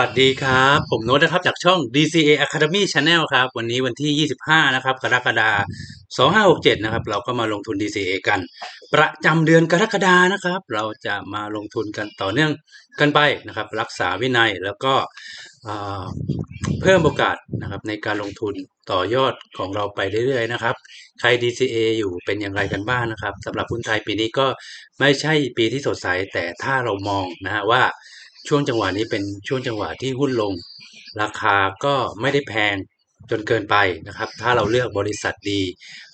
สวัสดีครับ ผมโน้ตนะครับจากช่อง DCA Academy Channel ครับ วันนี้วันที่ 25 นะครับ กรกฎาคม2567 นะครับ เราก็มาลงทุน DCA กัน ประจำเดือนกรกฎานะครับ เราจะมาลงทุนกันต่อเนื่องกันไปนะครับ รักษาวินัยแล้วก็เพิ่มโอกาสนะครับในการลงทุนต่อยอดของเราไปเรื่อยๆนะครับ ใคร DCA อยู่เป็นอย่างไรกันบ้างนะครับสำหรับหุ้นไทยปีนี้ก็ไม่ใช่ปีที่สดใสแต่ถ้าเรามองนะฮะว่า ช่วงจังหวะนี้เป็นช่วงจังหวะที่หุ้นลง ราคาก็ไม่ได้แพงจนเกินไปนะครับ ถ้าเราเลือกบริษัทดี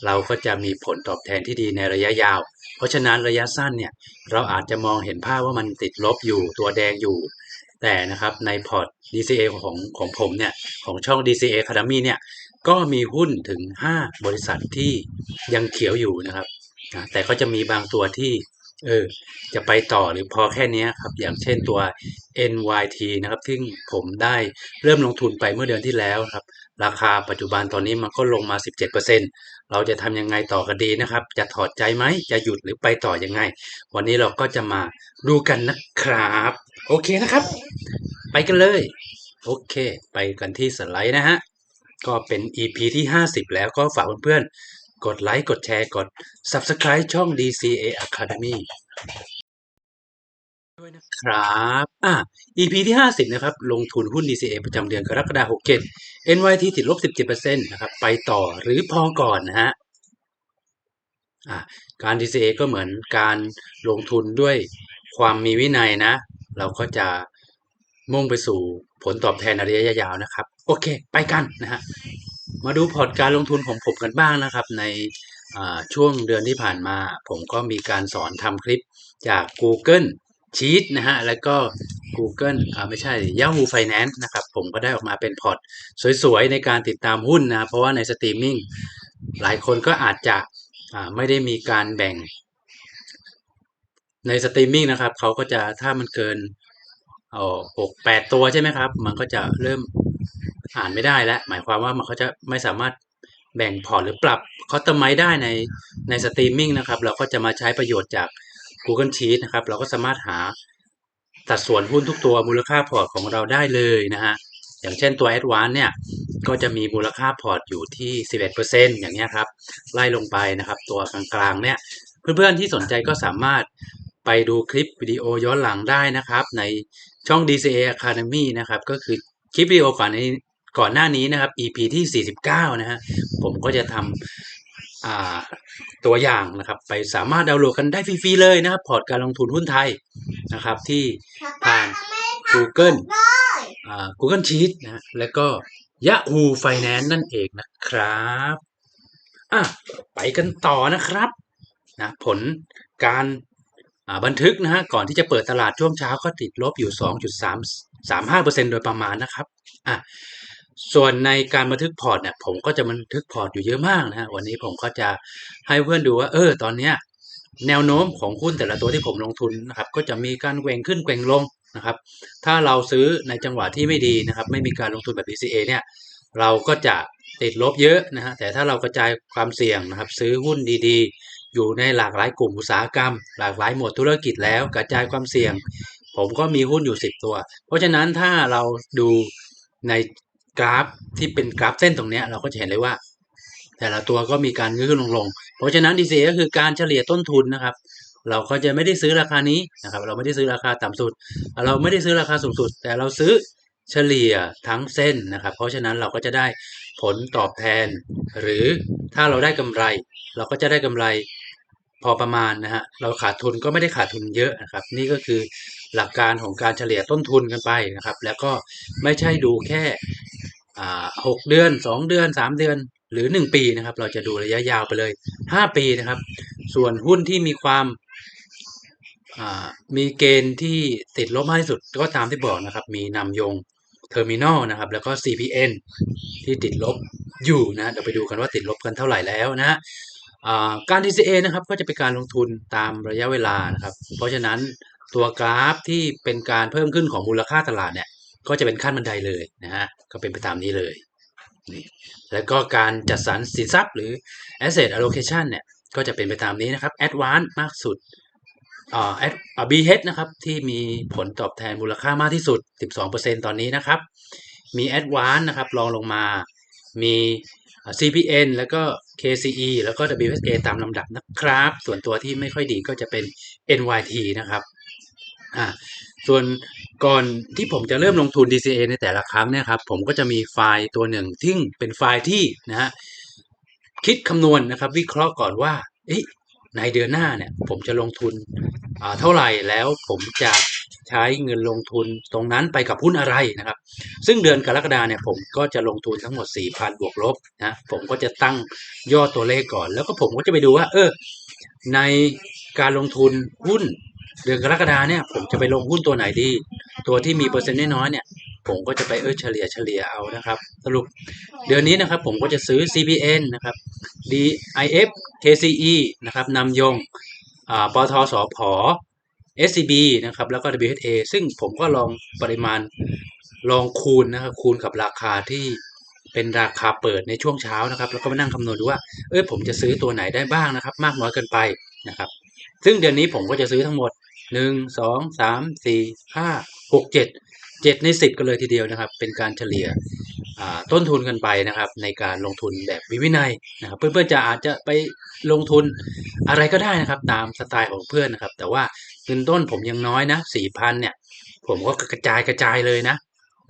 เราก็จะมีผลตอบแทนที่ดีในระยะยาว เพราะฉะนั้นระยะสั้นเนี่ยเราอาจจะมองเห็นภาพว่ามันติดลบอยู่ตัวแดงอยู่ แต่นะครับในพอร์ต DCA ของของผมเนี่ยของช่อง DCA Academy เนี่ยก็มีหุ้นถึง 5 บริษัทที่ยังเขียวอยู่นะครับ แต่ก็จะมีบางตัวที่ เออจะไปต่อหรือพอแค่นี้ครับ อย่างเช่นตัว NYT นะครับซึ่ผมได้เริ่มลงทุนไปเมื่อเดือนที่แล้วครับ ราคาปัจจุบันตอนนี้มันก็ลงมา 17%เราจะทำยังไงต่อกันดีนะครับ จะถอดใจไหมจะหยุดหรือไปต่อยังไง วันนี้เราก็จะมาดูกันนะครับ โอเคนะครับ ไปกันเลย โอเค ไปกันที่สไลด์นะฮะก็เป็น EP ที่ 50 แล้วก็ฝากเพื่อนๆ กดไลค์ กดแชร์ กด Subscribe ช่อง DCA Academy ด้วยนะครับอะ EP ที่ 50 นะครับ ลงทุนหุ้น DCA ประจำเดือนกรกฎาคม67 NYT ติดลบ 17%นะครับ ไปต่อหรือพอก่อนนะฮะอะการ DCA ก็เหมือนการลงทุนด้วยความมีวินัยนะ เราก็จะมุ่งไปสู่ผลตอบแทนในระยะยาวนะครับ โอเค ไปกันนะฮะ มาดูพอร์ตการลงทุนของผมกันบ้างนะครับ ในช่วงเดือนที่ผ่านมา ผมก็มีการสอนทำคลิปจาก Google Sheet นะฮะ แล้วก็ Google อ่าไม่ใช่ Yahoo Finance นะครับ ผมก็ได้ออกมาเป็นพอร์ตสวยๆ ในการติดตามหุ้นนะ เพราะว่าในสตรีมมิ่งหลายคนก็อาจจะไม่ได้มีการแบ่ง ในสตรีมมิ่งนะครับ เขาก็จะถ้ามันเกินอ๋อหกแปดตัวใช่ไหมครับ มันก็จะเริ่ม อ่านไม่ได้แล้วหมายความว่ามันเขาจะไม่สามารถแบ่งพอร์ตหรือปรับคอตเตอร์ไมได้ในในสตรีมมิ่งนะครับ เราก็จะมาใช้ประโยชน์จาก Google Sheet นะครับ เราก็สามารถหาสัดส่วนหุ้นทุกตัวมูลค่าพอร์ตของเราได้เลยนะฮะอย่างเช่นตัว Advance เนี่ยก็จะมีมูลค่าพอร์ตอยู่ที่ 11%อย่างเงี้ครับ ไล่ลงไปนะครับ ตัวกลางๆเนี่ยเพื่อนๆที่สนใจก็สามารถไปดูคลิปวิดีโอย้อนหลังได้นะครับ ในช่อง DCA Academy นะครับ ก็คือคลิปวิดีโอก่อนใน ก่อนหน้านี้นะครับ EP ที่ 49 นะฮะผมก็จะทำตัวอย่างนะครับ ไปสามารถดาวน์โหลดกันได้ฟรีๆเลยนะครับ พอร์ตการลงทุนหุ้นไทยนะครับ ที่ผ่าน Google Google Sheet นะแล้วก็ Yahoo Finance นั่นเองนะครับอะไปกันต่อนะครับนะผลการบันทึกนะฮะก่อนที่จะเปิดตลาดช่วงเช้าก็ติดลบอยู่ 2.335%โดยประมาณนะครับอะ ส่วนในการบันทึกพอร์ตเนี่ยผมก็จะบันทึกพอร์ตอยู่เยอะมากนะฮะวันนี้ผมก็จะให้เพื่อนดูว่าเออตอนเนี้ยแนวโน้มของหุ้นแต่ละตัวที่ผมลงทุนนะครับ ก็จะมีการแกว่งขึ้นแกว่งลงนะครับ ถ้าเราซื้อในจังหวะที่ไม่ดีนะครับ ไม่มีการลงทุนแบบ DCA เนี่ยเราก็จะติดลบเยอะนะฮะแต่ถ้าเรากระจายความเสี่ยงนะครับ ซื้อหุ้นดีๆ อยู่ในหลากหลายกลุ่มอุตสาหกรรม หลากหลายหมวดธุรกิจแล้วกระจายความเสี่ยง ผมก็มีหุ้นอยู่ 10 ตัว เพราะฉะนั้นถ้าเราดูใน กราฟที่เป็นกราฟเส้นตรงนี้เราก็จะเห็นเลยว่า แต่ละตัวก็มีการขึ้นลงลง เพราะฉะนั้น DCA ก็คือการเฉลี่ยต้นทุนนะครับ เราก็จะไม่ได้ซื้อราคานี้นะครับ เราไม่ได้ซื้อราคาต่ำสุด เราไม่ได้ซื้อราคาสูงสุด แต่เราซื้อเฉลี่ยทั้งเส้นนะครับ เพราะฉะนั้นเราก็จะได้ผลตอบแทน หรือถ้าเราได้กำไร เราก็จะได้กำไรพอประมาณนะฮะเราขาดทุนก็ไม่ได้ขาดทุนเยอะนะครับ นี่ก็คือหลักการของการเฉลี่ยต้นทุนกันไปนะครับ แล้วก็ไม่ใช่ดูแค่ หกเดือนสองเดือนสามเดือนหรือหนึ่งปีนะครับ เราจะดูระยะยาวไปเลยห้าปีนะครับ ส่วนหุ้นที่มีความมีเกณฑ์ที่ติดลบมากที่สุดก็ตามที่บอกนะครับ มีนำยงเทอร์มินอลนะครับ แล้วก็ CPN ที่ติดลบอยู่นะเดี๋ยวไปดูกันว่าติดลบกันเท่าไหร่แล้วนะฮะการ DCA นะครับก็จะเป็นการลงทุนตามระยะเวลานะครับ เพราะฉะนั้นตัวกราฟที่เป็นการเพิ่มขึ้นของมูลค่าตลาดเนี่ย ก็จะเป็นขั้นบันไดเลยนะฮะก็เป็นไปตามนี้เลยนี่แล้วก็การจัดสรรสินทรัพย์หรือ asset allocation เนี่ยก็จะเป็นไปตามนี้นะครับ advance มากสุดอ่าแอดอ่า BH นะครับที่มีผลตอบแทนมูลค่ามากที่สุด 12%ตอนนี้นะครับ มี Advance นะครับรองลงมา มี CPN แล้วก็ KCE แล้วก็ WSA ตามลำดับนะครับ ส่วนตัวที่ไม่ค่อยดีก็จะเป็น NYT นะครับอ่าส่วน ก่อนที่ผมจะเริ่มลงทุน DCA ในแต่ละครั้งเนี่ยครับผมก็จะมีไฟล์ตัวหนึ่งที่เป็นไฟล์ที่นะฮะคิดคำนวณนะครับ วิเคราะห์ก่อนว่าในเดือนหน้าเนี่ยผมจะลงทุนอ่าเท่าไหร่แล้วผมจะใช้เงินลงทุนตรงนั้นไปกับหุ้นอะไรนะครับ ซึ่งเดือนกรกฎาเนี่ยผมก็จะลงทุนทั้งหมด 4,000 บวกลบนะผมก็จะตั้งยอดตัวเลขก่อน แล้วก็ผมก็จะไปดูว่า เออ ในการลงทุนหุ้น เดือนกรกฎาเนี่ยผมจะไปลงหุ้นตัวไหนดี ตัวที่มีเปอร์เซ็นต์น้อยๆเนี่ยผมก็จะไปเออเฉลี่ยเฉลี่ยเอานะครับ สรุปเดือนนี้นะครับผมก็จะซื้อ CPN นะครับ DIF KCE นะครับนำยงอ่าปทสพ SCB นะครับแล้วก็ WHA ซึ่งผมก็ลองปริมาณลองคูณนะครับคูณกับราคาที่เป็นราคาเปิดในช่วงเช้านะครับ แล้วก็มานั่งคำนวณดูว่าเออผมจะซื้อตัวไหนได้บ้างนะครับ มากน้อยเกินไปนะครับ ซึ่งเดือนนี้ผมก็จะซื้อทั้งหมดหนึ่งสองสามสี่ห้าหกเจ็ดเจ็ดในสิบกันเลยทีเดียวนะครับ เป็นการเฉลี่ยต้นทุนกันไปนะครับ ในการลงทุนแบบวิวินัยนะครับ เพื่อนๆจะอาจจะไปลงทุนอะไรก็ได้นะครับ ตามสไตล์ของเพื่อนนะครับ แต่ว่าเงินต้นผมยังน้อยนะสี่พันเนี่ย ผมก็กระจายกระจายเลยนะ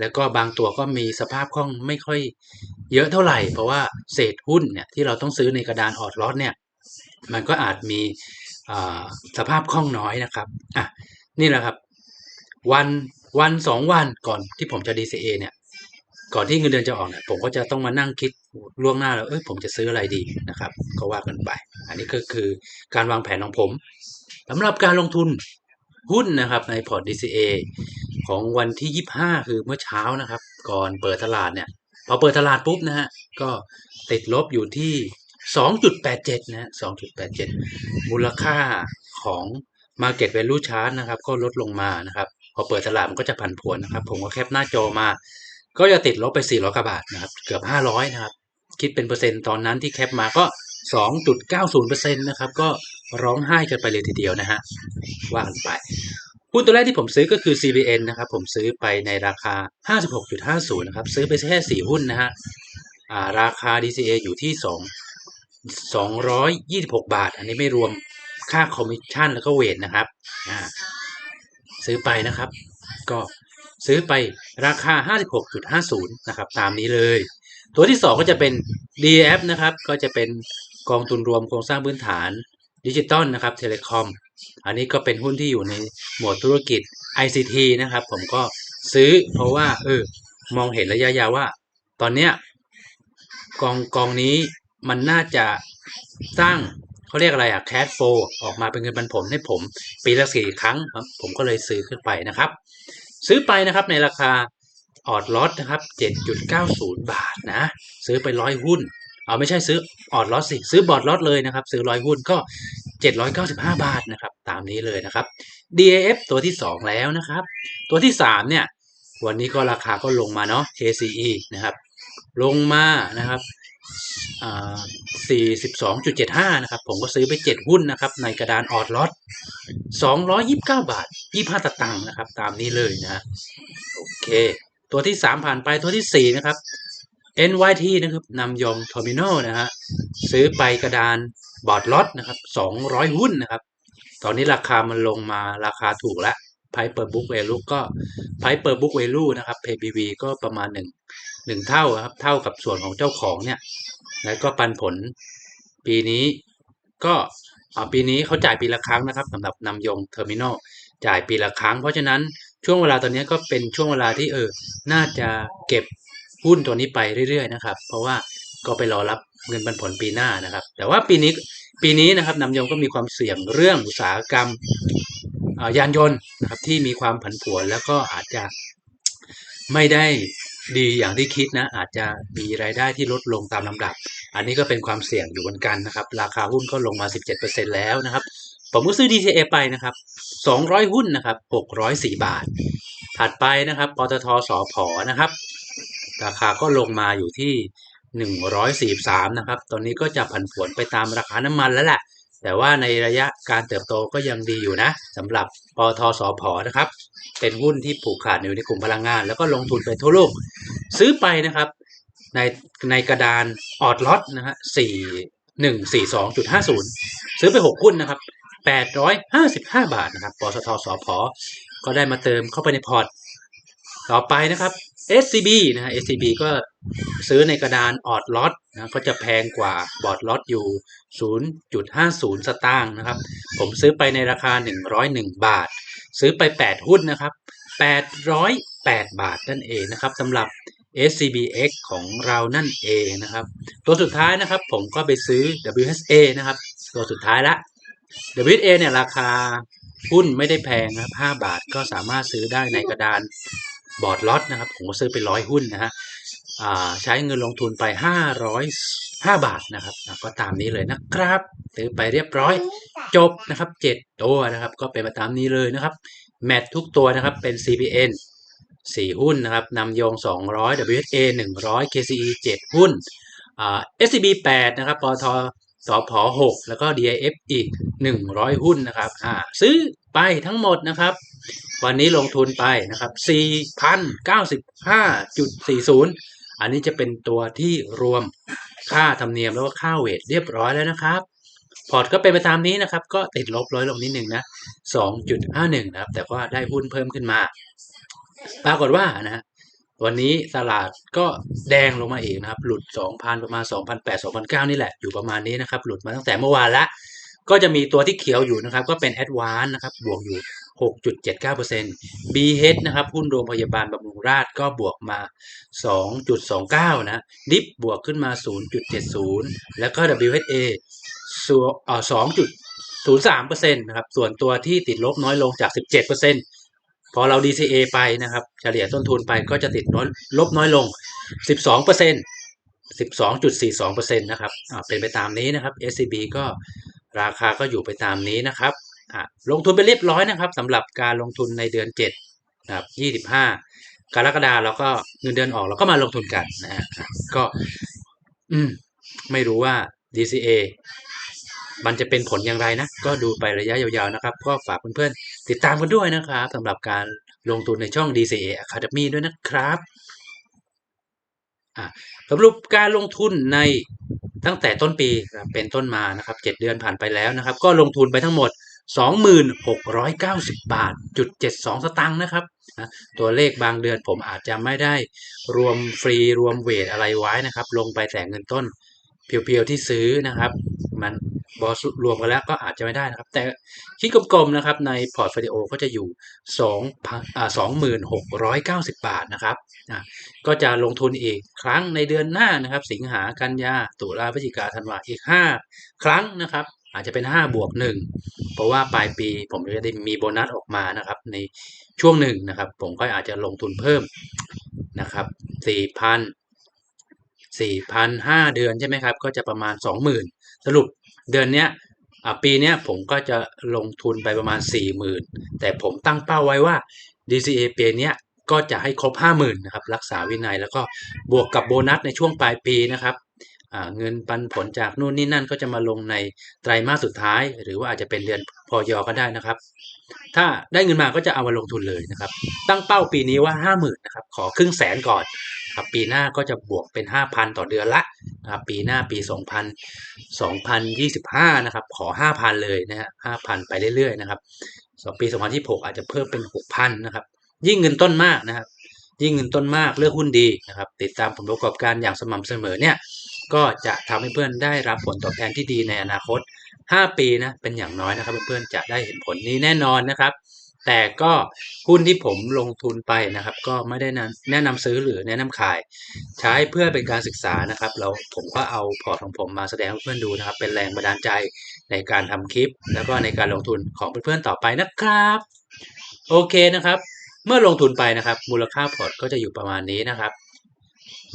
แล้วก็บางตัวก็มีสภาพคล่องไม่ค่อยเยอะเท่าไหร่ เพราะว่าเศษหุ้นเนี่ยที่เราต้องซื้อในกระดานออดลอตเนี่ย มันก็อาจมี สภาพคล่องน้อยนะครับอะนี่แหละครับ วันวันสองวันก่อนที่ผมจะ DCA เนี่ย ก่อนที่เงินเดือนจะออกเนี่ยผมก็จะต้องมานั่งคิดล่วงหน้าแล้วเอ้ยผมจะซื้ออะไรดีนะครับ ก็ว่ากันไป อันนี้ก็คือการวางแผนของผมสำหรับการลงทุนหุ้นนะครับในพอร์ต DCA ของวันที่ 25 คือเมื่อเช้านะครับ ก่อนเปิดตลาดเนี่ย พอเปิดตลาดปุ๊บนะฮะก็ติดลบอยู่ที่ 2.87นะ2.87มูลค่าของ Market Value Chart นะครับ ก็ลดลงมานะครับ พอเปิดตลาดมันก็จะผันผวนนะครับ ผมก็แคปหน้าจอมา ก็จะติดลบไป 400กว่าบาทนะครับ เกือบ 500 นะครับ คิดเป็นเปอร์เซ็นต์ตอนนั้นที่แคปมาก็ 2.90%นะครับ ก็ร้องไห้กันไปเลยทีเดียวนะฮะว่ากันไปหุ้นตัวแรกที่ผมซื้อก็คือ CBN นะครับ ผมซื้อไปในราคา 56.50 นะครับ ซื้อไปแค่ 4 หุ้นนะฮะราคา DCA อยู่ที่ 2 226 บาท อันนี้ไม่รวมค่าคอมมิชชั่นแล้วก็เวทนะครับ ซื้อไปนะครับ ก็ซื้อไปราคา 56.50 นะครับ ตามนี้เลย ตัวที่ 2 ก็จะเป็น DF นะครับ ก็จะเป็นกองทุนรวมโครงสร้างพื้นฐานดิจิตอลนะครับเทเลคอมอันนี้ก็เป็นหุ้นที่อยู่ในหมวดธุรกิจ ICT นะครับ ผมก็ซื้อเพราะว่าเออมองเห็นระยะยาวว่า ตอนเนี้ยกองกองนี้ มันน่าจะสร้างเขาเรียกอะไรอะแคชโฟออกมาเป็นเงินปันผลให้ผมปีละสี่ครั้งครับผมก็เลยซื้อขึ้นไปนะครับ ซื้อไปนะครับในราคาออดลอตนะครับ 7.90 บาทนะ ซื้อไปร้อยหุ้น เอาไม่ใช่ซื้อออดลอตสิ ซื้อบอร์ดลอตเลยนะครับ ซื้อร้อยหุ้นก็ 795 บาทนะครับ ตามนี้เลยนะครับ DAF ตัวที่ 2 แล้วนะครับ ตัวที่ 3 เนี่ย วันนี้ก็ราคาก็ลงมาเนาะ KCE นะครับ ลงมานะครับ 42.75 นะครับ ผมก็ซื้อไป 7 หุ้นนะครับ ในกระดานออดลอต229 บาท 25ตตังค์นะครับ ตามนี้เลยนะโอเค ตัวที่ 3 ผ่านไปตัวที่ 4 นะครับ NYT นะครับนำยง Terminal นะฮะซื้อไปกระดานบอร์ดล็อตนะครับ 200 หุ้นนะครับ ตอนนี้ราคามันลงมาราคาถูกแล้ว Price per book value ก็ Price per book value นะครับ PBV ก็ประมาณ1 1เท่าครับเท่ากับส่วนของเจ้าของเนี่ยแล้วก็ปันผลปีนี้ก็ปีนี้เขาจ่ายปีละครั้งนะครับสำหรับนำยงเทอร์มินอลจ่ายปีละครั้ง เพราะฉะนั้นช่วงเวลาตอนนี้ก็เป็นช่วงเวลาที่เออน่าจะเก็บหุ้นตัวนี้ไปเรื่อยๆนะครับ เพราะว่าก็ไปรอรับเงินปันผลปีหน้านะครับ แต่ว่าปีนี้ปีนี้นะครับนำยงก็มีความเสี่ยงเรื่องอุตสาหกรรมยานยนต์นะครับที่มีความผันผวนแล้วก็อาจจะไม่ได้ ดีอย่างที่คิดนะอาจจะมีรายได้ที่ลดลงตามลำดับ อันนี้ก็เป็นความเสี่ยงอยู่เหมือนกันนะครับ ราคาหุ้นก็ลงมา 17%แล้วนะครับ ผมก็ซื้อ DCA ไปนะครับ 200 หุ้นนะครับ 604 บาท ถัดไปนะครับปตทสอพอนะครับ ราคาก็ลงมาอยู่ที่ 143 นะครับ ตอนนี้ก็จะผันผวนไปตามราคาน้ำมันแล้วแหละ แต่ว่าในระยะการเติบโตก็ยังดีอยู่นะสำหรับปทสพนะครับ เป็นหุ้นที่ผูกขาดอยู่ในกลุ่มพลังงาน แล้วก็ลงทุนไปทั่วโลก ซื้อไปนะครับ ในในกระดานออดล็อตนะฮะสี่หนึ่งสี่สองจุดห้าศูนย์ซื้อไปหกหุ้นนะครับแปดร้อยห้าสิบห้าบาทนะครับปสทสพก็ได้มาเติมเข้าไปในพอร์ต ต่อไปนะครับ SCB นะฮะ SCB ก็ ซื้อในกระดานออดล็อตนะก็จะแพงกว่าบอร์ดล็อตอยู่ 0.50 สตางค์นะครับ ผมซื้อไปในราคา 101 บาท ซื้อไป 8 หุ้นนะครับ 808 บาทนั่นเองนะครับสำหรับ SCBX ของเรานั่นเองนะครับ ตัวสุดท้ายนะครับผมก็ไปซื้อ WSA นะครับ ตัวสุดท้ายละ WSA เนี่ยราคาหุ้นไม่ได้แพงนะครับ 5 บาทก็สามารถซื้อได้ในกระดานบอร์ดล็อตนะครับ ผมก็ซื้อไปร้อยหุ้นนะฮะ ใช้เงินลงทุนไป505 บาทนะครับก็ตามนี้เลยนะครับซื้อไปเรียบร้อย จบนะครับ 7 ตัวนะครับ ก็เป็นไปตามนี้เลยนะครับ แมททุกตัวนะครับเป็น CPN 4 หุ้นนะครับนำโยง 200 WSA 100 KCE 7 หุ้น SCB 8นะครับปทสพ6แล้วก็ DIF อีก 100 หุ้นนะครับซื้อไปทั้งหมดนะครับ วันนี้ลงทุนไปนะครับ4,095.40 อันนี้จะเป็นตัวที่รวมค่าธรรมเนียมแล้วก็ค่าเวทเรียบร้อยแล้วนะครับ พอร์ตก็เป็นไปตามนี้นะครับ ก็ติดลบร้อยลงนิดหนึ่งนะ 2.51 นะครับ แต่ว่าได้หุ้นเพิ่มขึ้นมา ปรากฏว่านะวันนี้ตลาดก็แดงลงมาอีกนะครับ หลุด 2,000 ประมาณ 2,800 2,900 นี่แหละ อยู่ประมาณนี้นะครับ หลุดมาตั้งแต่เมื่อวานละ ก็จะมีตัวที่เขียวอยู่นะครับ ก็เป็น a d v a n c e นะครับ บวกอยู่ 6.79% BH นะครับหุ้นโรงพยาบาลบำรุงราษฎร์ก็บวกมา 2.29 นะดิฟบวกขึ้นมา 0.70 แล้วก็ WHA ส่วนเอ่อ2.03%นะครับส่วนตัวที่ติดลบน้อยลงจาก 17%พอเรา DCA ไปนะครับ เฉลี่ยต้นทุนไปก็จะติดน้อยลบน้อยลง 12% 12.42%นะครับอ่าเป็นไปตามนี้นะครับ SCB ก็ราคาก็อยู่ไปตามนี้นะครับ ลงทุนไปเรียบร้อยนะครับสำหรับการลงทุนในเดือน7นะครับ 25 กรกฎาเราก็เงินเดือนออกเราก็มาลงทุนกันนะฮะก็อืมไม่รู้ว่า DCA มันจะเป็นผลอย่างไรนะ ก็ดูไประยะยาวๆนะครับ ก็ฝากเพื่อนๆ ติดตามกันด้วยนะครับสำหรับการลงทุนในช่อง DCA Academy ด้วยนะครับสรุปการลงทุนในตั้งแต่ต้นปีเป็นต้นมานะครับ 7 เดือนผ่านไปแล้วนะครับ ก็ลงทุนไปทั้งหมด 2690 บาทจุด72 สตางค์นะครับนะตัวเลขบางเดือนผมอาจจะไม่ได้รวมฟรีรวมเวทอะไรไว้นะครับ ลงไปแต่เงินต้น เพียวๆที่ซื้อนะครับ มันบอสรวมกันแล้วก็อาจจะไม่ได้นะครับ แต่คิดกลมๆนะครับในพอร์ตโฟลิโอก็จะอยู่2พันอ่า2690 บาทนะครับอ่าก็จะลงทุนอีกครั้งในเดือนหน้านะครับ สิงหากันยาตุลาพฤศจิกาธันวาอีก 5 ครั้งนะครับ อาจจะเป็น 5 บวก 1 เพราะว่าปลายปีผมจะได้มีโบนัสออกมานะครับ ในช่วงหนึ่งนะครับ ผมก็อาจจะลงทุนเพิ่มนะครับ4,000 4,000 5เดือนใช่ไหมครับ ก็จะประมาณ 20,000 สรุปเดือนเนี้ยปีเนี้ยผมก็จะลงทุนไปประมาณ 40,000 แต่ผมตั้งเป้าไว้ว่า DCA ปีเนี้ยก็จะให้ครบ 50,000นะครับรักษาวินัยแล้วก็บวกกับโบนัสในช่วงปลายปีนะครับเงินปันผลจากนู่นนี่นั่นก็จะมาลงในไตรมาสสุดท้าย หรือว่าอาจจะเป็นเดือนพอยอก็ได้นะครับ ถ้าได้เงินมาก็จะเอามาลงทุนเลยนะครับ ตั้งเป้าปีนี้ว่า 50,000นะครับขอครึ่งแสนก่อน ครับปีหน้าก็จะบวกเป็น 5,000 ต่อเดือนละนะครับปีหน้าปี 2000 2025 นะครับ ขอ 5,000 เลยนะฮะ5,000 ไปเรื่อยๆนะครับสองปี 2026 อาจจะเพิ่มเป็น 6,000 นะครับ ยิ่งเงินต้นมากนะครับ ยิ่งเงินต้นมากเลือกหุ้นดีนะครับ ติดตามผลประกอบการอย่างสม่ำเสมอเนี่ยก็จะทำให้เพื่อนได้รับผลตอบแทนที่ดีในอนาคต 5 ปีนะเป็นอย่างน้อยนะครับ เพื่อนๆจะได้เห็นผลนี้แน่นอนนะครับ แต่ก็หุ้นที่ผมลงทุนไปนะครับ ก็ไม่ได้แนะนำซื้อหรือแนะนำขาย ใช้เพื่อเป็นการศึกษานะครับแล้วผมก็เอาพอร์ตของผมมาแสดงให้เพื่อนดูนะครับ เป็นแรงบันดาลใจในการทำคลิป แล้วก็ในการลงทุนของเพื่อนๆต่อไปนะครับ โอเคนะครับ เมื่อลงทุนไปนะครับ มูลค่าพอร์ตก็จะอยู่ประมาณนี้นะครับ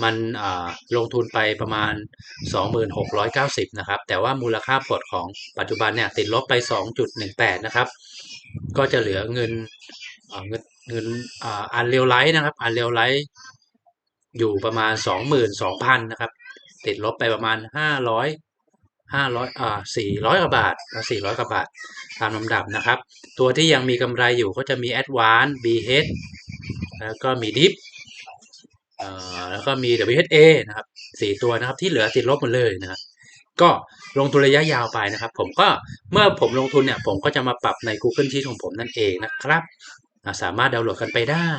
มันลงทุนไปประมาณ 2690 นะครับ แต่ว่ามูลค่าพอร์ตของปัจจุบันเนี่ยติดลบไป 2.18 นะครับ ก็จะเหลือเงินเงินเงินอันเรียวไลท์นะครับ อันเรียวไลท์อยู่ประมาณ22,000นะครับ ติดลบไปประมาณ500ห้าร้อยอ่าสี่ร้อยกว่าบาทสี่ร้อยกว่าบาท ตามลำดับนะครับ ตัวที่ยังมีกำไรอยู่ก็จะมี Advance BH แล้วก็มี Dip แล้วก็มี WHA นะครับสี่ตัวนะครับที่เหลือติดลบหมดเลยนะครับก็ ลงทุนระยะยาวไปนะครับ ผมก็เมื่อผมลงทุนเนี่ยผมก็จะมาปรับใน Google Sheet ของผมนั่นเองนะครับอ่าสามารถดาวน์โหลดกันไปได้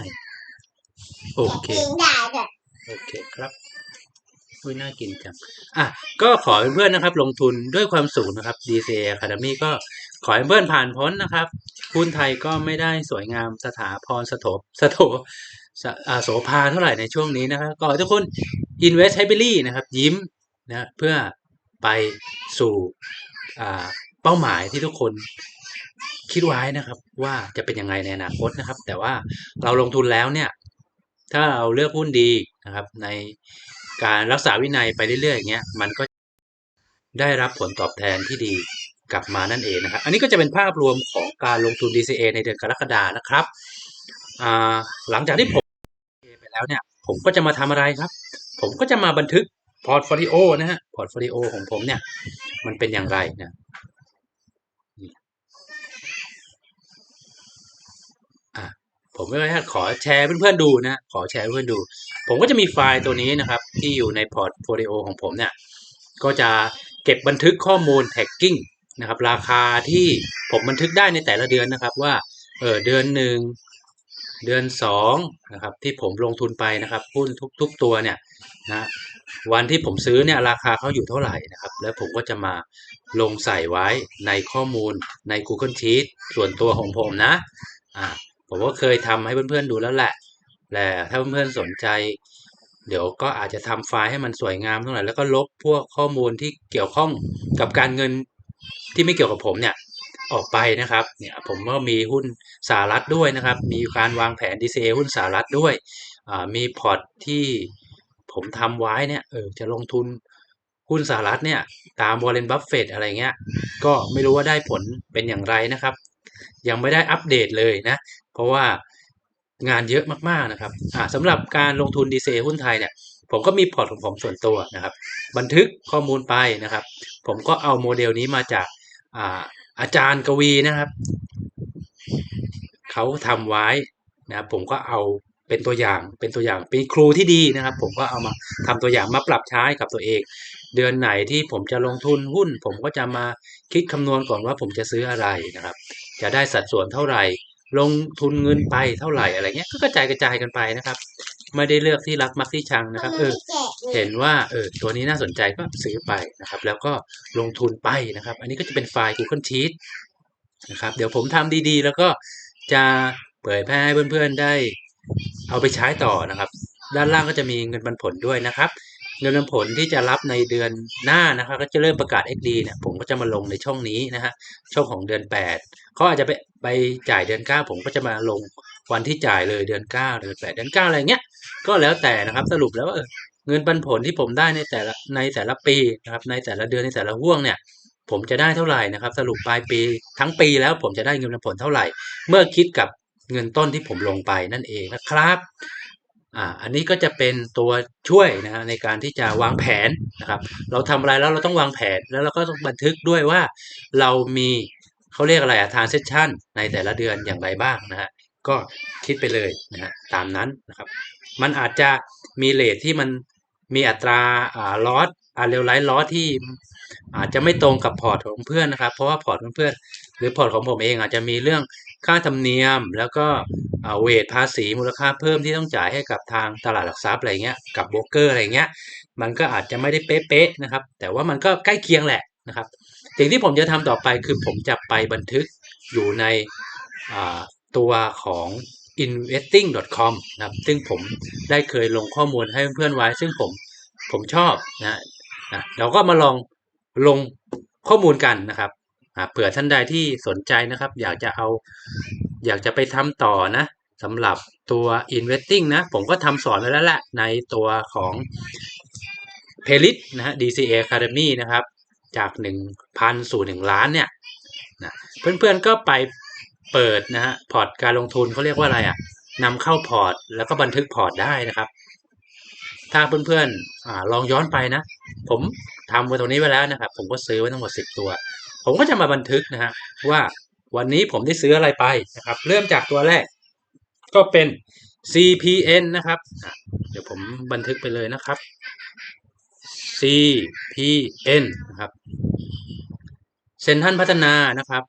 โอเคกินได้ด้วยโอเคครับอุ้ยน่ากินจังอะก็ขอให้เพื่อนนะครับ ลงทุนด้วยความสูงนะครับ DCA Academy ก็ขอให้เพื่อนผ่านพ้นนะครับหุ้นไทยก็ไม่ได้สวยงามสถาพรสถบสโถสอ่าโสภาเท่าไหร่ในช่วงนี้นะครับก็ขอให้ทุกคน invest happily นะครับ ยิ้มนะเพื่อ ไปสู่เป้าหมายที่ทุกคนคิดไว้นะครับ ว่าจะเป็นยังไงในอนาคตนะครับ แต่ว่าเราลงทุนแล้วเนี่ย ถ้าเราเลือกหุ้นดีนะครับ ในการรักษาวินัยไปเรื่อยๆอย่างเงี้ยมันก็ได้รับผลตอบแทนที่ดีกลับมานั่นเองนะครับ อันนี้ก็จะเป็นภาพรวมของการลงทุน DCA ในเดือนกรกฎานะครับหลังจากที่ผมไปแล้วเนี่ย ผมก็จะมาทำอะไรครับ ผมก็จะมาบันทึก พอร์ตโฟลิโอนะฮะพอร์ตโฟลิโอของผมเนี่ย มันเป็นอย่างไรนะอะผมก็ให้ขอแชร์เพื่อนๆดูนะขอแชร์เพื่อนดู ผมก็จะมีไฟล์ตัวนี้นะครับ ที่อยู่ในพอร์ตโฟลิโอของผมเนี่ย ก็จะเก็บบันทึกข้อมูลแท็กกิ้งนะครับ ราคาที่ผมบันทึกได้ในแต่ละเดือนนะครับ ว่าเออเดือนหนึ่งเดือนสองนะครับที่ผมลงทุนไปนะครับหุ้นทุก ๆ ตัวเนี่ยนะ วันที่ผมซื้อเนี่ยราคาเขาอยู่เท่าไหร่นะครับ แล้วผมก็จะมาลงใส่ไว้ในข้อมูลใน Google Sheet ส่วนตัวของผมนะอ่าผมก็เคยทำให้เพื่อนๆดูแล้วแหละแต่ถ้าเพื่อนๆสนใจ เดี๋ยวก็อาจจะทำไฟล์ให้มันสวยงามเท่าไหร่แล้วก็ลบพวกข้อมูลที่เกี่ยวข้องกับการเงินที่ไม่เกี่ยวกับผมเนี่ยออกไปนะครับ เนี่ยผมก็มีหุ้นสหรัฐด้วยนะครับ มีการวางแผน DCA หุ้นสหรัฐด้วยอ่ามีพอร์ตที่ ผมทำไว้เนี่ยเออจะลงทุนหุ้นสหรัฐเนี่ย ตามวอร์เรนบัฟเฟตอะไรเงี้ย ก็ไม่รู้ว่าได้ผลเป็นอย่างไรนะครับ ยังไม่ได้อัปเดตเลยนะ เพราะว่างานเยอะมากๆนะครับอ่าสำหรับการลงทุน DCA หุ้นไทยเนี่ย ผมก็มีพอร์ตของผมส่วนตัวนะครับ บันทึกข้อมูลไปนะครับ ผมก็เอาโมเดลนี้มาจากอ่าอาจารย์กวีนะครับ เขาทำไว้นะผมก็เอา เป็นตัวอย่างเป็นตัวอย่างเป็นครูที่ดีนะครับ ผมก็เอามาทำตัวอย่างมาปรับใช้กับตัวเอง เดือนไหนที่ผมจะลงทุนหุ้น ผมก็จะมาคิดคำนวณก่อนว่าผมจะซื้ออะไรนะครับ จะได้สัดส่วนเท่าไหร่ ลงทุนเงินไปเท่าไหร่อะไรเงี้ยก็กระจายกระจายกันไปนะครับ ไม่ได้เลือกที่รักมักที่ชังนะครับเออเห็นว่าเออตัวนี้น่าสนใจก็ซื้อไปนะครับ แล้วก็ลงทุนไปนะครับ อันนี้ก็จะเป็นไฟล์ Google Sheet นะครับ เดี๋ยวผมทำดีๆ แล้วก็จะเผยแพร่ให้เพื่อนๆได้ เอาไปใช้ต่อนะครับ ด้านล่างก็จะมีเงินปันผลด้วยนะครับ เงินปันผลที่จะรับในเดือนหน้านะครับ ก็จะเริ่มประกาศ XD เนี่ยผมก็จะมาลงในช่องนี้นะฮะช่องของเดือน 8เขาอาจจะไปไปจ่ายเดือน 9 ผมก็จะมาลงวันที่จ่ายเลยเดือน 9 เดือน 8 เดือน 9 อะไรเงี้ยก็แล้วแต่นะครับสรุปแล้วว่าเออเงินปันผลที่ผมได้ในแต่ละในแต่ละปีนะครับในแต่ละเดือนในแต่ละห่วงเนี่ยผมจะได้เท่าไหร่นะครับ สรุปปลายปีทั้งปีแล้วผมจะได้เงินปันผลเท่าไหร่ เมื่อคิดกับ เงินต้นที่ผมลงไปนั่นเองนะครับอ่าอันนี้ก็จะเป็นตัวช่วยนะฮะในการที่จะวางแผนนะครับ เราทำอะไรแล้วเราต้องวางแผนแล้วเราก็ต้องบันทึกด้วยว่าเรามีเขาเรียกอะไรอะทานเซสชั่นในแต่ละเดือนอย่างไรบ้างนะฮะก็คิดไปเลยนะฮะตามนั้นนะครับ มันอาจจะมีเลทที่มันมีอัตราอ่าลอสอ่าเรลไลท์ลอสที่อาจจะไม่ตรงกับพอร์ตของเพื่อนนะครับ เพราะว่าพอร์ตของเพื่อน หรือพอร์ตของผมเองอาจจะมีเรื่อง ค่าธรรมเนียมแล้วก็เวทภาษีมูลค่าเพิ่มที่ต้องจ่ายให้กับทางตลาดหลักทรัพย์อะไรเงี้ยกับโบรกเกอร์อะไรเงี้ยมันก็อาจจะไม่ได้เป๊ะๆนะครับ แต่ว่ามันก็ใกล้เคียงแหละนะครับสิ่งที่ผมจะทำต่อไปคือผมจะไปบันทึกอยู่ในตัวของ investing.com นะครับซึ่งผมได้เคยลงข้อมูลให้เพื่อนๆไว้ ซึ่งผมผมชอบนะนะเราก็มาลองลงข้อมูลกันนะครับ เผื่อท่านใดที่สนใจนะครับ อยากจะเอา อยากจะไปทำต่อนะสำหรับตัว investing นะ ผมก็ทำสอนไว้แล้วแหละในตัวของ p l i s t นะฮะ DCA Academy นะครับ จาก 1,000 สู่ 1 ล้านเนี่ยนะเพื่อนๆก็ไปเปิดนะฮะพอร์ตการลงทุนเขาเรียกว่าอะไรอะนำเข้าพอร์ต แล้วก็บันทึกพอร์ตได้นะครับ ถ้าเพื่อนๆอาลองย้อนไปนะ ผมทำไว้ตรงนี้ไว้แล้วนะครับ ผมก็ซื้อไว้ทั้งหมดสิบตัว ผมก็จะมาบันทึกนะฮะว่าวันนี้ผมได้ซื้ออะไรไปนะครับ เริ่มจากตัวแรก ก็เป็น CPN นะครับ เดี๋ยวผมบันทึกไปเลยนะครับ CPN นะครับเซ็นทรัลพัฒนานะครับ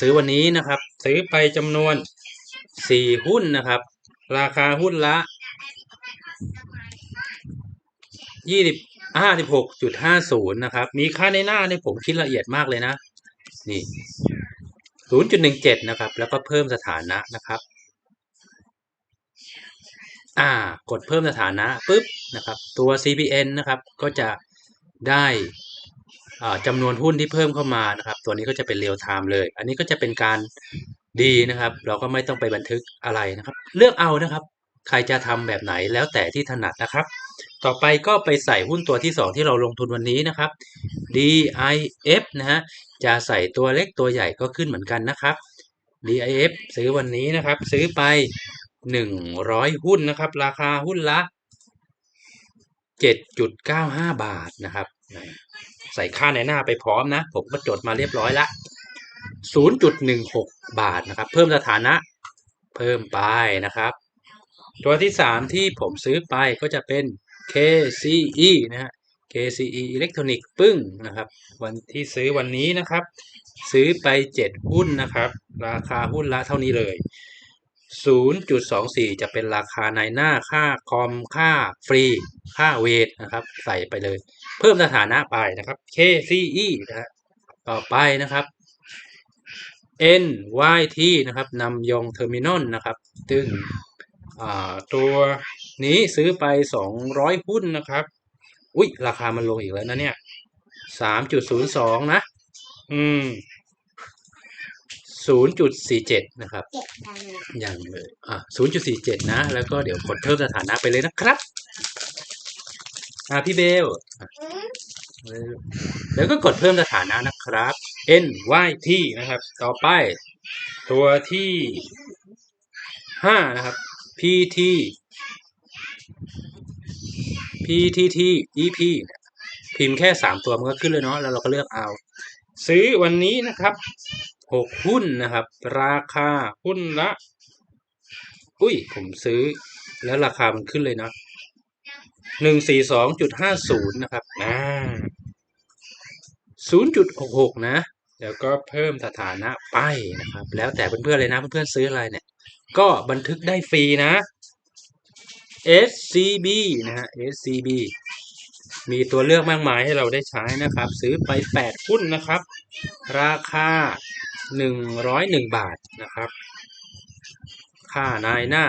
ซื้อวันนี้นะครับ ซื้อไปจำนวน 4 หุ้นนะครับ ราคาหุ้นละยี่สิบ ห้าสิบหกจุดห้าศูนย์นะครับ มีค่าในหน้าเนี่ยผมคิดละเอียดมากเลยนะ นี่ศูนย์จุดหนึ่งเจ็ดนะครับ แล้วก็เพิ่มสถานะนะครับ อ่า กดเพิ่มสถานะปุ๊บนะครับ ตัว CPN นะครับ ก็จะได้อ่าจำนวนหุ้นที่เพิ่มเข้ามานะครับ ตัวนี้ก็จะเป็นเรียลไทม์เลย อันนี้ก็จะเป็นการดีนะครับ เราก็ไม่ต้องไปบันทึกอะไรนะครับ เลือกเอานะครับ ใครจะทำแบบไหนแล้วแต่ที่ถนัดนะครับ ต่อไปก็ไปใส่หุ้นตัวที่ 2 ที่เราลงทุนวันนี้นะครับ DIF นะฮะ จะใส่ตัวเล็กตัวใหญ่ก็ขึ้นเหมือนกันนะครับ DIF ซื้อวันนี้นะครับ ซื้อไป 100 หุ้นนะครับ ราคาหุ้นละ 7.95 บาทนะครับ ใส่ค่าในหน้าไปพร้อมนะ ผมก็จดมาเรียบร้อยละ 0.16 บาทนะครับ เพิ่มสถานะ เพิ่มไปนะครับ ตัวที่ 3 ที่ผมซื้อไปก็จะเป็น KCE นะฮะ KCE อิเล็กทรอนิกส์ปึ้งนะครับ วันที่ซื้อวันนี้นะครับ ซื้อไป 7 หุ้นนะครับ ราคาหุ้นละเท่านี้เลย 0.24 จะเป็นราคาในหน้าค่าคอมค่าฟรี ค่าเวทนะครับ ใส่ไปเลย เพิ่มสถานะไปนะครับ KCE นะฮะต่อไปนะครับ NYT นะครับนำยองเทอร์มินอลนะครับซึ่งตัว นี้ซื้อไป200หุ้นนะครับ อุ้ยราคามันลงอีกแล้วนะเนี่ย3.02นะ อืม0.47นะครับ อย่างเลยอะ0.47นะ แล้วก็เดี๋ยวกดเพิ่มสถานะไปเลยนะครับอะพี่เบลแล้วก็กดเพิ่มสถานะนะครับ NYT นะครับ ต่อไป ตัวที่5นะครับ PT PTT EP พิมพ์แค่ 3 ตัวมันก็ขึ้นเลยเนาะแล้วเราก็เลือกเอา ซื้อวันนี้นะครับ 6 หุ้นนะครับ ราคาหุ้นละ อุ้ย ผมซื้อ แล้วราคามันขึ้นเลยนะหนึ่งสี่สองจุดห้าศูนย์นะครับอ่าศูนย์จุดหกหกนะ แล้วก็เพิ่มสถานะไปนะครับ แล้วแต่เพื่อนๆเลยนะ เพื่อนๆซื้ออะไรเนี่ย ก็บันทึกได้ฟรีนะ SCB นะฮะ SCB มีตัวเลือกมากมายให้เราได้ใช้นะครับ ซื้อไป 8 หุ้นนะครับ ราคา 101 บาทนะครับ ค่านายหน้า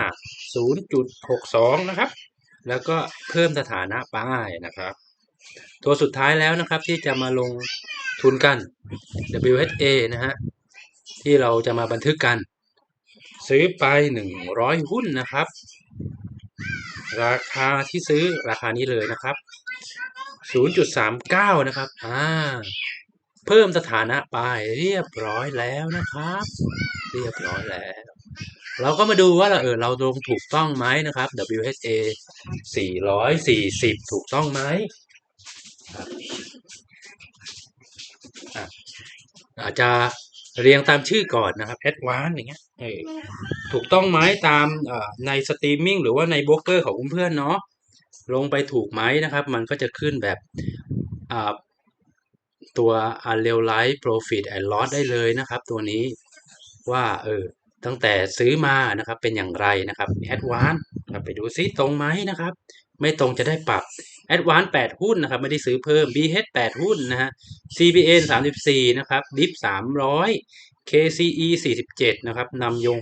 0.62 นะครับ แล้วก็เพิ่มสถานะป้ายนะครับ ตัวสุดท้ายแล้วนะครับที่จะมาลงทุนกัน WHA นะฮะ ที่เราจะมาบันทึกกัน ซื้อไป 100 หุ้นนะครับ ราคาที่ซื้อราคานี้เลยนะครับ 0.39 นะครับ อ่า เพิ่มสถานะไปเรียบร้อยแล้วนะครับ เรียบร้อยแล้ว เราก็มาดูว่าเราเออเราลงถูกต้องไหมนะครับ WHA 440 ถูกต้องไหมอาจจะ เรียงตามชื่อก่อนนะครับ Advanced อย่างเงี้ยถูกต้องไหมตามในสตรีมมิ่งหรือว่าในโบรกเกอร์ของเพื่อนเนาะลงไปถูกไหมนะครับ มันก็จะขึ้นแบบตัว Unrealized Profit and Loss ได้เลยนะครับ ตัวนี้ว่าเออตั้งแต่ซื้อมานะครับเป็นอย่างไรนะครับ Advance ไปดูซิตรงไหมนะครับ ไม่ตรงจะได้ปรับ Advance 8หุ้นนะครับไม่ได้ซื้อเพิ่ม BH 8หุ้นนะฮะ CPN 34นะครับ DIP 300 KCE 47นะครับนำยง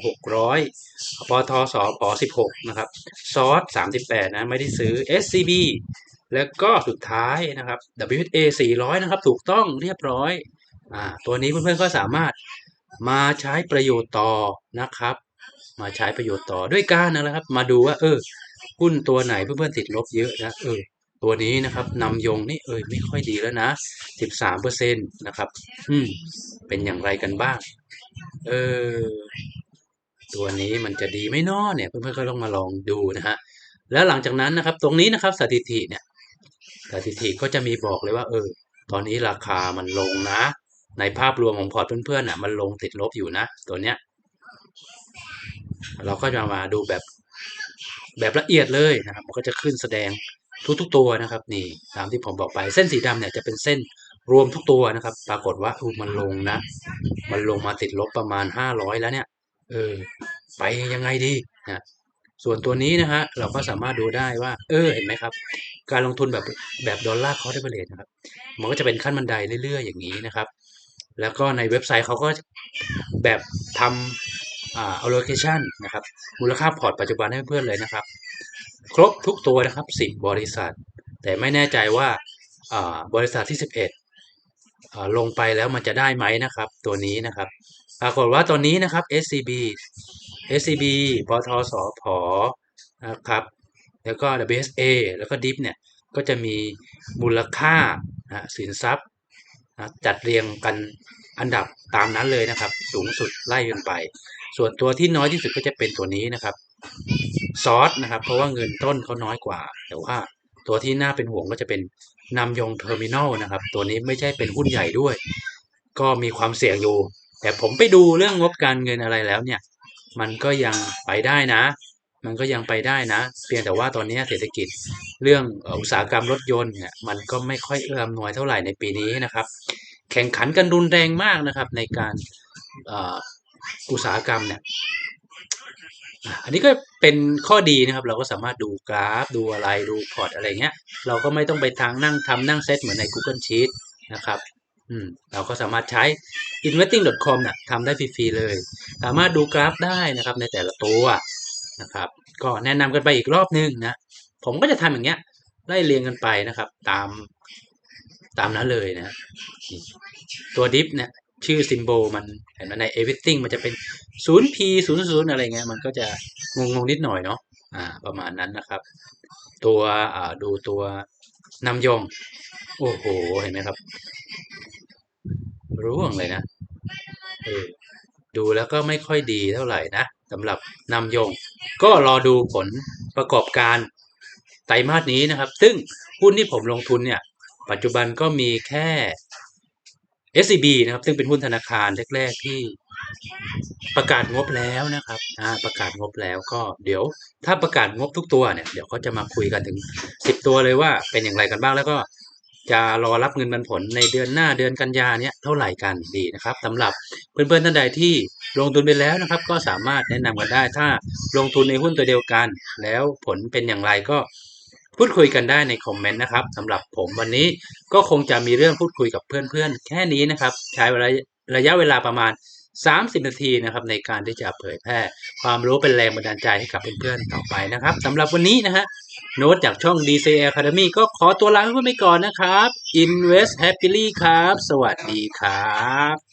600ปทสป16นะครับซอส38นะไม่ได้ซื้อ SCB แล้วก็สุดท้ายนะครับ WHA 400นะครับ ถูกต้องเรียบร้อยอ่าตัวนี้เพื่อนๆก็สามารถมาใช้ประโยชน์ต่อนะครับ มาใช้ประโยชน์ต่อด้วยการนะครับ มาดูว่า เออหุ้นตัวไหนเพื่อนๆติดลบเยอะนะเออ ตัวนี้นะครับนำยงนี่เออไม่ค่อยดีแล้วนะ13เปอร์เซ็นต์นะครับ อืม เป็นอย่างไรกันบ้าง เออ ตัวนี้มันจะดีไม่น้อเนี่ย เพื่อนๆก็ลองมาลองดูนะฮะ แล้วหลังจากนั้นนะครับ ตรงนี้นะครับ สถิติเนี่ย สถิติก็จะมีบอกเลยว่า เออ ตอนนี้ราคามันลงนะ ในภาพรวมของพอร์ตเพื่อนๆอะ มันลงติดลบอยู่นะ ตัวเนี้ย เราก็จะมาดูแบบแบบละเอียดเลยนะครับ มันก็จะขึ้นแสดง ทุกๆตัวนะครับ นี่ตามที่ผมบอกไปเส้นสีดำเนี่ยจะเป็นเส้นรวมทุกตัวนะครับ ปรากฏว่าอูมันลงนะ มันลงมาติดลบประมาณห้าร้อยแล้วเนี่ย เออ ไปยังไงดีนะส่วนตัวนี้นะฮะเราก็สามารถดูได้ว่า เออเห็นไหมครับ การลงทุนแบบแบบดอลลาร์คอร์ดเบเลตนะครับ มันก็จะเป็นขั้นบันไดเรื่อยๆ อย่างนี้นะครับ แล้วก็ในเว็บไซต์เขาก็แบบทำอ่า allocation นะครับ มูลค่าพอร์ตปัจจุบันให้เพื่อนเลยนะครับ ครบทุกตัวนะครับสิบบริษัท แต่ไม่แน่ใจว่าบริษัทที่สิบเอ็ดลงไปแล้วมันจะได้ไหมนะครับ ตัวนี้นะครับปรากฏว่าตอนนี้นะครับ SCB SCB ปทสผนะครับ แล้วก็ WSA แล้วก็ DIP เนี่ย ก็จะมีมูลค่านะสินทรัพย์นะจัดเรียงกันอันดับตามนั้นเลยนะครับ สูงสุดไล่กันไป ส่วนตัวที่น้อยที่สุดก็จะเป็นตัวนี้นะครับ ซอสนะครับ เพราะว่าเงินต้นเขาน้อยกว่า แต่ว่าตัวที่น่าเป็นห่วงก็จะเป็นนำยงเทอร์มินอลนะครับ ตัวนี้ไม่ใช่เป็นหุ้นใหญ่ด้วย ก็มีความเสี่ยงอยู่ แต่ผมไปดูเรื่องงบการเงินอะไรแล้วเนี่ย มันก็ยังไปได้นะ มันก็ยังไปได้นะ เพียงแต่ว่าตอนนี้เศรษฐกิจเรื่องอุตสาหกรรมรถยนต์เนี่ยมันก็ไม่ค่อยเอื้ออำนวยเท่าไหร่ในปีนี้นะครับ แข่งขันกันรุนแรงมากนะครับในการอุตสาหกรรมเนี่ย อันนี้ก็เป็นข้อดีนะครับ เราก็สามารถดูกราฟ ดูอะไรดูพอร์ตอะไรเงี้ย เราก็ไม่ต้องไปทางนั่งทำนั่งเซตเหมือนใน Google Sheet นะครับอืมเราก็สามารถใช้ investing.com นะทำได้ฟรีๆเลย สามารถดูกราฟได้นะครับในแต่ละตัวนะครับ ก็แนะนำกันไปอีกรอบนึงนะ ผมก็จะทำอย่างเงี้ยไล่เรียงกันไปนะครับ ตามตามนั้นเลยนะ ตัวดิฟเนี่ย ชื่อซิมโบลมันเห็นไหมใน everything มันจะเป็น 0p 00 อะไรเงี้ยมันก็จะงงงนิดหน่อยเนาะอ่าประมาณนั้นนะครับ ตัวอ่าดูตัวนำยงโอ้โห เห็นไหมครับ ร่วงเลยนะเออดูแล้วก็ไม่ค่อยดีเท่าไหร่นะสำหรับนำยง ก็รอดูผลประกอบการไตรมาสนี้นะครับ ซึ่งหุ้นที่ผมลงทุนเนี่ย ปัจจุบันก็มีแค่ SCB นะครับ ซึ่งเป็นหุ้นธนาคารแรก ๆ ที่ประกาศงบแล้วนะครับประกาศงบแล้วก็เดี๋ยว ถ้าประกาศงบทุกตัวเนี่ย เดี๋ยวเขาจะมาคุยกันถึง 10 ตัวเลยว่าเป็นอย่างไรกันบ้างแล้วก็จะรอรับเงินปันผลในเดือนหน้าเดือนกันยาเนี้ยเท่าไหร่กันดีนะครับสำหรับเพื่อนๆท่านใดที่ลงทุนไปแล้วนะครับ ก็สามารถแนะนำกันได้ถ้าลงทุนในหุ้นตัวเดียวกัน แล้วผลเป็นอย่างไรก็ พูดคุยกันได้ในคอมเมนต์นะครับสำหรับผมวันนี้ก็คงจะมีเรื่องพูดคุยกับเพื่อนๆ แค่นี้นะครับ ใช้เวลาระยะเวลาประมาณ 30 นาทีนะครับในการที่จะเผยแพร่ ความรู้เป็นแรงบันดาลใจให้กับเพื่อนๆต่อไปนะครับสำหรับวันนี้นะฮะโน้ตจากช่อง DC Academy ก็ขอตัวลาไปก่อนนะครับ Invest Happily ครับ สวัสดีครับ